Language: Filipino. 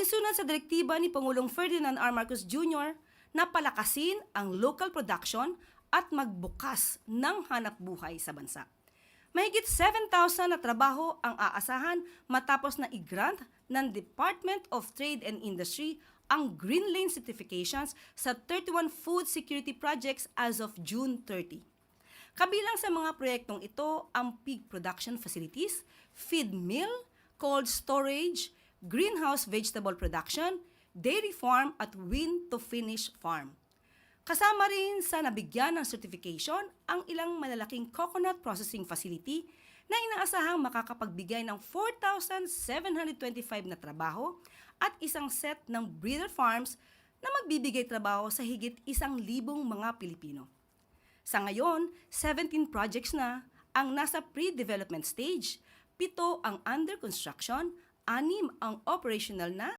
Alinsunod sa direktiba ni Pangulong Ferdinand R. Marcos Jr. na palakasin ang local production at magbukas ng hanap buhay sa bansa. Mahigit 7,000 na trabaho ang aasahan matapos na i-grant ng Department of Trade and Industry ang Green Lane certifications sa 31 food security projects as of June 30. Kabilang sa mga proyektong ito ang pig production facilities, feed mill, cold storage, greenhouse vegetable production, dairy farm at wind-to-finish farm. Kasama rin sa nabigyan ng certification ang ilang malalaking coconut processing facility na inaasahang makakapagbigay ng 4,725 na trabaho at isang set ng breeder farms na magbibigay trabaho sa higit isang libong mga Pilipino. Sa ngayon, 17 projects na ang nasa pre-development stage, pito ang under construction, anim ang operational na